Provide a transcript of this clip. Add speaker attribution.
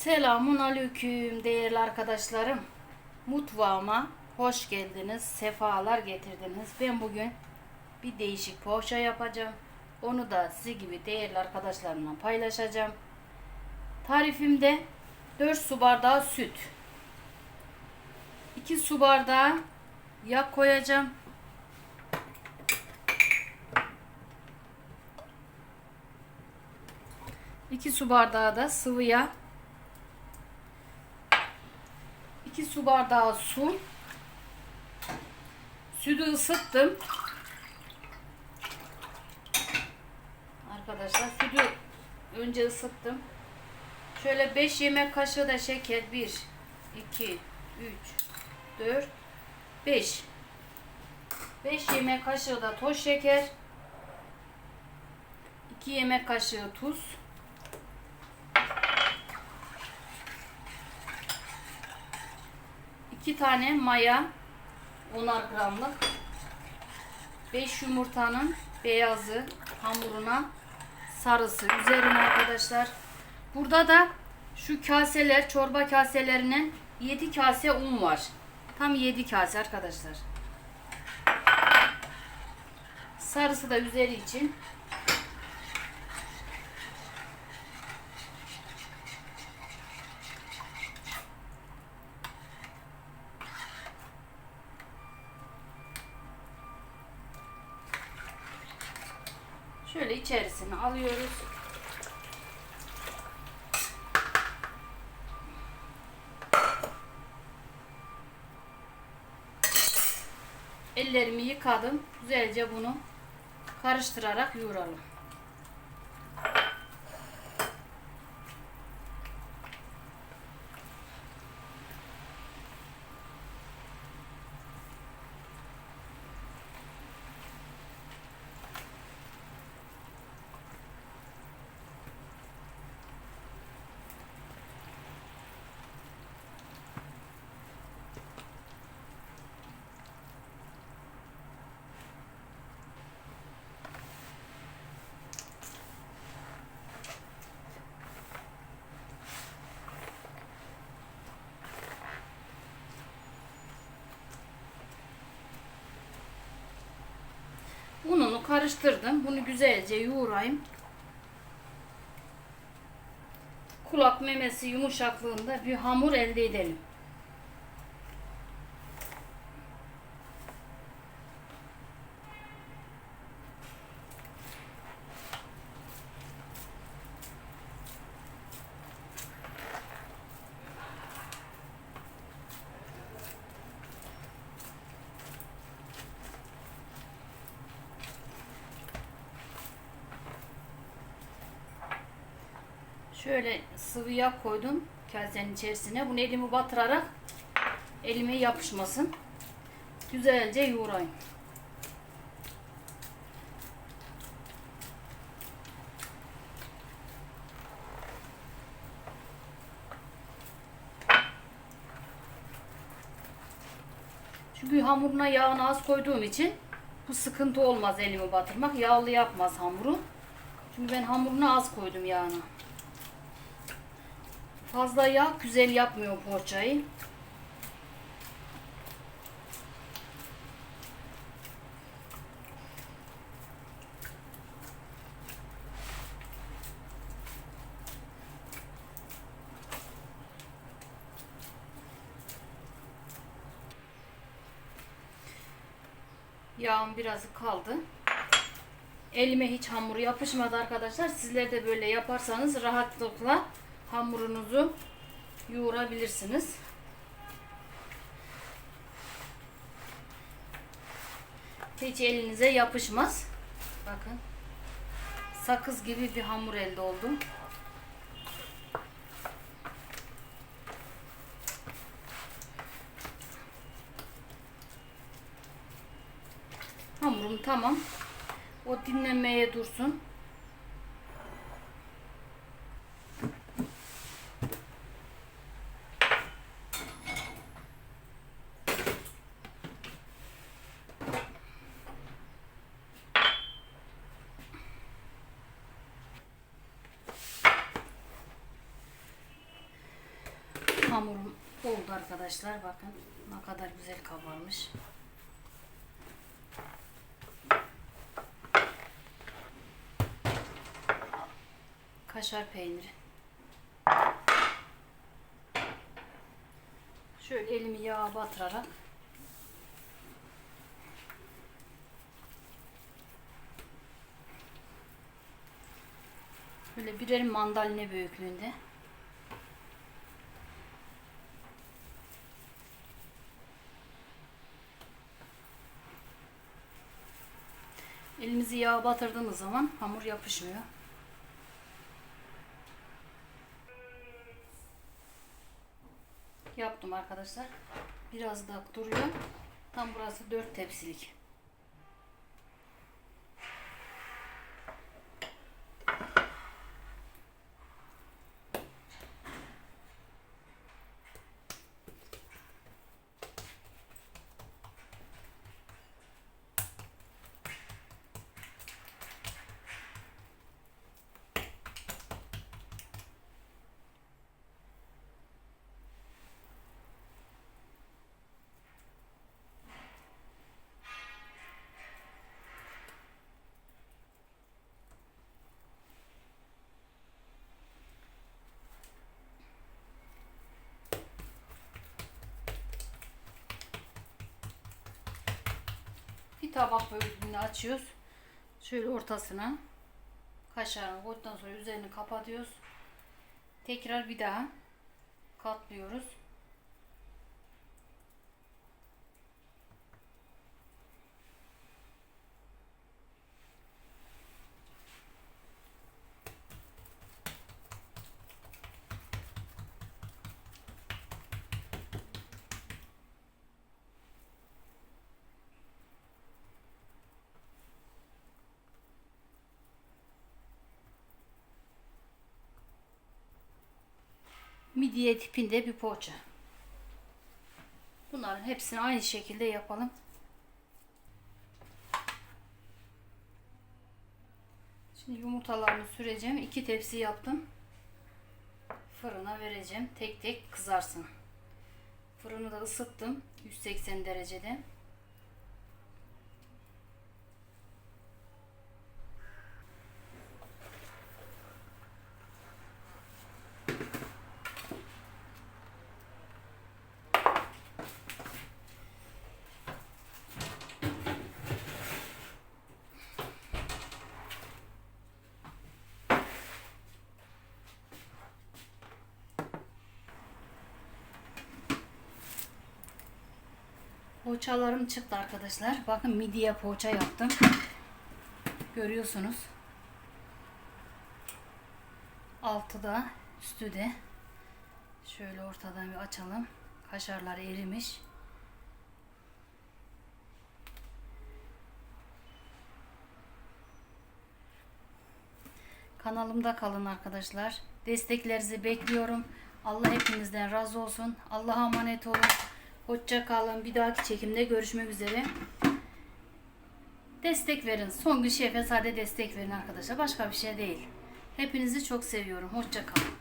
Speaker 1: Selamun aleyküm değerli arkadaşlarım. Mutfağıma hoş geldiniz, sefalar getirdiniz. Ben bugün bir değişik poğaça yapacağım. Onu da sizi gibi değerli arkadaşlarımla paylaşacağım. Tarifimde 4 su bardağı süt, 2 su bardağı yağ koyacağım. İki su bardağı da sıvı yağ. 2 su bardağı su. Sütü ısıttım. Arkadaşlar sütü önce ısıttım. Şöyle 5 yemek kaşığı da şeker. 1 2 3 4 5 5 yemek kaşığı da toz şeker. 2 yemek kaşığı tuz. 2 tane maya 10'ar gramlık 5 yumurtanın beyazı hamuruna sarısı üzerine arkadaşlar. Burada da şu kaseler çorba kaselerinin 7 kase un var. Tam 7 kase arkadaşlar. Sarısı da üzeri için Şöyle içerisine alıyoruz. Ellerimi yıkadım. Güzelce bunu karıştırarak yoğuralım. Karıştırdım. Bunu güzelce yoğurayım. Kulak memesi yumuşaklığında bir hamur elde edelim. Şöyle sıvı yağ koydum kasenin içerisine. Bunu elimi batırarak elime yapışmasın. Güzelce yoğurayım. Çünkü hamuruna yağını az koyduğum için bu sıkıntı olmaz elimi batırmak. Yağlı yapmaz hamuru. Çünkü ben hamuruna az koydum yağını. Fazla yağ güzel yapmıyor poğaçayı. Yağım biraz kaldı. Elime hiç hamur yapışmadı arkadaşlar. Sizler de böyle yaparsanız rahatlıkla hamurunuzu yoğurabilirsiniz. Hiç elinize yapışmaz. Bakın. Sakız gibi bir hamur elde oldu. Hamurum tamam. O dinlenmeye dursun. Hamurum oldu arkadaşlar. Bakın ne kadar güzel kabarmış. Kaşar peyniri. Şöyle elimi yağa batırarak Böyle birer mandalina büyüklüğünde. Elimizi yağa batırdığımız zaman hamur yapışmıyor. Yaptım arkadaşlar. Biraz daha duruyor. Tam burası 4 tepsilik. Bir tabak bölümünü açıyoruz. Şöyle ortasına kaşarını koyduktan sonra üzerini kapatıyoruz. Tekrar bir daha katlıyoruz. Midye tipinde bir poğaça. Bunların hepsini aynı şekilde yapalım. Şimdi yumurtalarını süreceğim. İki tepsi yaptım. Fırına vereceğim. Tek tek kızarsın. Fırını da ısıttım. 180 derecede. Poğaçalarım çıktı arkadaşlar. Bakın midye poğaça yaptım. Görüyorsunuz. Altı da üstü de. Şöyle ortadan bir açalım. Kaşarlar erimiş. Kanalımda kalın arkadaşlar. Desteklerinizi bekliyorum. Allah hepinizden razı olsun. Allah'a emanet olun. Hoşça kalın. Bir dahaki çekimde görüşmek üzere. Destek verin. Son gün şefe sade destek verin arkadaşlar. Başka bir şey değil. Hepinizi çok seviyorum. Hoşça kalın.